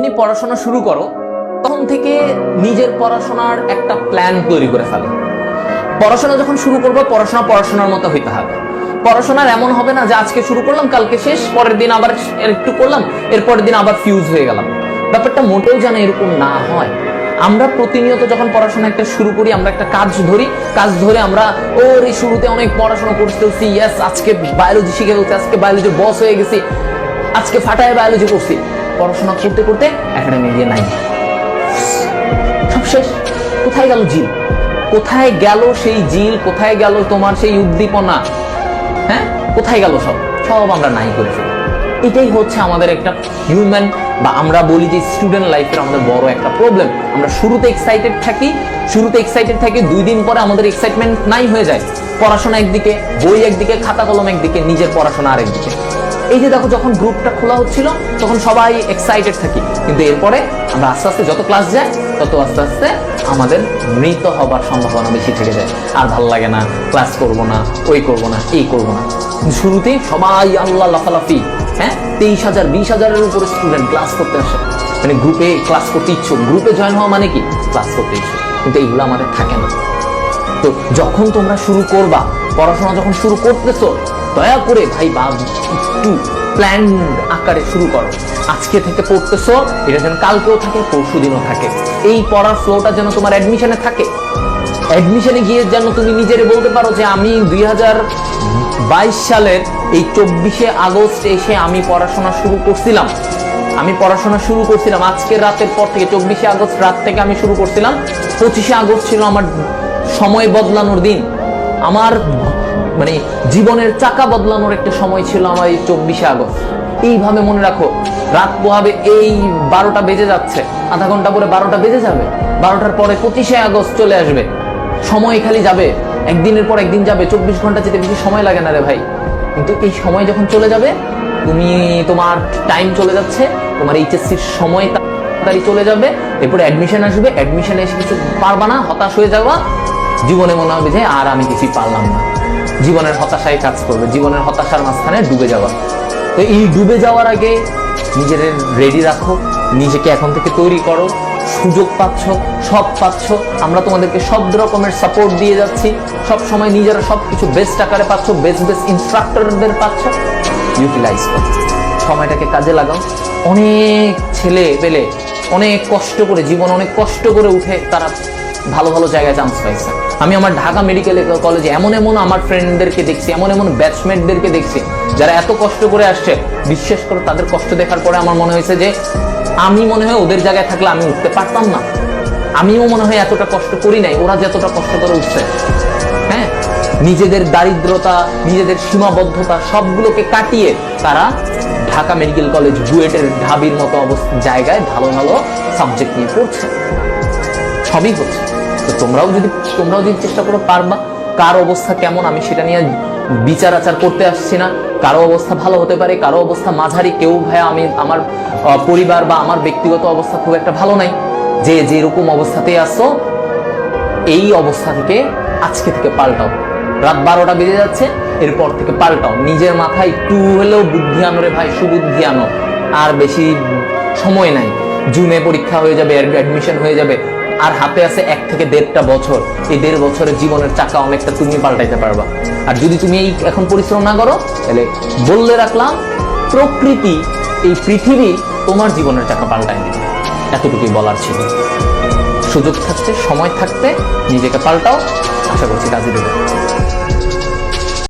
যখনই পড়াশোনা শুরু করো, তখন থেকে নিজের পড়াশোনার একটা প্ল্যান তৈরি করে ফেলো। পড়াশোনা যখন শুরু করব, পড়াশোনা পড়াশোনার মতো হইতে হবে। পড়াশোনার এমন হবে না যে আজকে শুরু করলাম, কালকে শেষ, পরের দিন আবার একটু করলাম এর পরের দিন আবার ফিউজ হয়ে গেলাম। ব্যাপারটা মোটেও যেন এরকম না হয়। আমরা প্রতিনিয়ত যখন পড়াশোনা একটা শুরু করি, আমরা একটা কাজ ধরি, কাজ ধরে আমরা, ওর, এই শুরুতে অনেক পড়াশোনা করতেছি ইয়েস আজকে বায়োলজি শিখে গেছি আজকে বায়োলজির বস হয়ে গেছি, আজকে ফাটায় বায়োলজি করছি। পড়াশোনা করতে করতে একাডেমি গিয়ে নাই। সব শেষ। কোথায় গেল জিল কোথায় গেল সেই জিল কোথায় গেল তোমার সেই উদ্দীপনা? হ্যাঁ? কোথায় গেল সব? সব আমরা নাই করে ফেলি। এটাই হচ্ছে আমাদের একটা হিউম্যান বা আমরা বলি যে স্টুডেন্ট লাইফের আমাদের বড় একটা প্রবলেম আমরা শুরুতে এক্সাইটেড থাকি, শুরুতে এক্সাইটেড থাকি, দুই দিন পরে আমাদের এক্সাইটমেন্ট নাই হয়ে যায়। পড়াশোনা একদিকে, বই একদিকে, খাতা কলম একদিকে, নিজের পড়াশোনা আরেকদিকে। এই যে দেখো যখন গ্রুপটা খোলা হচ্ছিল, তখন সবাই এক্সাইটেড থাকি। কিন্তু এরপরে আমরা আস্তে আস্তে যত ক্লাস যায়, তত আস্তে আস্তে আমাদের মৃত হবার সম্ভাবনা বেশি থেকে যায়। আর ভালো লাগে না ক্লাস করব না, ওই করব না, এই করব না। কিন্তু শুরুতে সবাই আল্লাহ লাফালাফি হ্যাঁ? তেইশ হাজার, বিশ হাজারের উপরে স্টুডেন্ট ক্লাস করতে আসে। মানে গ্রুপে ক্লাস করতে ইচ্ছুক। গ্রুপে জয়েন হওয়া মানে কি? ক্লাস করতে ইচ্ছুক। কিন্তু এইগুলো আমাদের থাকে না। তো যখন তোমরা শুরু করবা, পড়াশোনা যখন শুরু করতেছো দয়া করে ভাই বা একটু প্ল্যান আকারে শুরু করো। আজকে থেকে পড়তেছো, এটা যেন কালকেও থাকে পরশু দিনও থাকে। এই পড়ার ফ্লোটা যেন তোমার অ্যাডমিশনে থাকে। অ্যাডমিশনে গিয়ে যেন তুমি নিজেরে বলতে পারো যে আমি দুই বাইশ সালের এই চব্বিশে আগস্ট এসে আমি পড়াশোনা শুরু করছিলাম। আমি পড়াশোনা শুরু করছিলাম আজকের রাতের পর থেকে চব্বিশে আগস্ট রাত থেকে আমি শুরু করছিলাম। পঁচিশে আগস্ট ছিল আমার সময় বদলানোর দিন। আমার মানে জীবনের চাকা বদলানোর একটা সময় ছিল আমার এই চব্বিশে আগস্ট। এইভাবে মনে রাখো, রাত পোহাবে এই বারোটা বেজে যাচ্ছে, আধা ঘণ্টা পরে বারোটা বেজে যাবে, বারোটার পরে পঁচিশে আগস্ট চলে আসবে। সময় খালি যাবে, একদিনের পর একদিন যাবে, চব্বিশ ঘণ্টা যেতে বেশি সময় লাগে না রে ভাই। কিন্তু এই সময় যখন চলে যাবে, তুমি তোমার টাইম চলে যাচ্ছে, তোমার এইচএসসির সময় তাড়াতাড়ি চলে যাবে, এরপরে অ্যাডমিশন আসবে অ্যাডমিশনে এসে কিছু পারবা না, হতাশ হয়ে যাবা, জীবনে মনে হবে যে আর আমি কিছুই পারলাম না। জীবনের হতাশায় কাজ করবে, জীবনের হতাশার মাঝখানে ডুবে যাওয়া। তো এই ডুবে যাওয়ার আগে নিজের রেডি রাখো, নিজেকে এখন থেকে তৈরি করো, সুযোগ পাচ্ছ, সব পাচ্ছ। আমরা তোমাদেরকে সব রকমের সাপোর্ট দিয়ে যাচ্ছি। সব সময় নিজেরা সব কিছু বেস্ট আকারে পাচ্ছ বেস্ট বেস্ট ইনস্ট্রাক্টরদের পাচ্ছ। ইউটিলাইজ করো। সময়টাকে কাজে লাগাও। অনেক ছেলে পেলে অনেক কষ্ট করে, জীবন অনেক কষ্ট করে উঠে তারা ভালো ভালো জায়গায় চান্স পাইছে। আমি আমার ঢাকা মেডিকেল কলেজে এমন এমন আমার ফ্রেন্ডদেরকে দেখছি, এমন এমন ব্যাচমেটদেরকে দেখছি, যারা এত কষ্ট করে আসছে। বিশ্বাস করে, তাদের কষ্ট দেখার পরে আমার মনে হয়েছে যে, আমি মনে হয় ওদের জায়গায় থাকলে আমি উঠতে পারতাম না। আমিও মনে হয় এতটা কষ্ট করি নাই, ওরা যে এতটা কষ্ট করে উঠছে। হ্যাঁ? নিজেদের দারিদ্রতা, নিজেদের সীমাবদ্ধতা সবগুলোকে কাটিয়ে তারা ঢাকা মেডিকেল কলেজ বুয়েটের ঢাবির মতো অবস্থা জায়গায় ভালো ভালো সাবজেক্ট নিয়ে পড়ছে। সবই হচ্ছে। তো তোমরাও যদি তোমরাও যদি চেষ্টা করো পারবা, কার অবস্থা কেমন, আমি সেটা নিয়ে বিচার আচার করতে আসছি না। কারও অবস্থা ভালো হতে পারে, কারও অবস্থা মাঝারি, কেউ ভাই আমি আমার পরিবার বা আমার ব্যক্তিগত অবস্থা খুব একটা ভালো নাই। যে যেরকম অবস্থাতেই আসো এই অবস্থা থেকে আজকে থেকে পাল্টাও। রাত বারোটা বেজে যাচ্ছে, এরপর থেকে পাল্টাও। নিজের মাথায় একটু হলেও বুদ্ধি আনো রে ভাই, সুবুদ্ধি আনো। আর বেশি সময় নাই। জুনে পরীক্ষা হয়ে যাবে অ্যাডমিশন হয়ে যাবে। আর হাতে আছে এক থেকে দেড়টা বছর। এই দেড় বছরের জীবনের চাকা অনেকটা তুমি পাল্টাইতে পারবা। আর যদি তুমি এই এখন পরিশ্রম না করো, তাহলে বললে রাখলাম, প্রকৃতি এই পৃথিবী তোমার জীবনের চাকা পাল্টায় দিবে। এতটুকুই বলার ছিল। সুযোগ থাকতে, সময় থাকতে নিজেকে পাল্টাও, আশা করছি কাজে দেবে।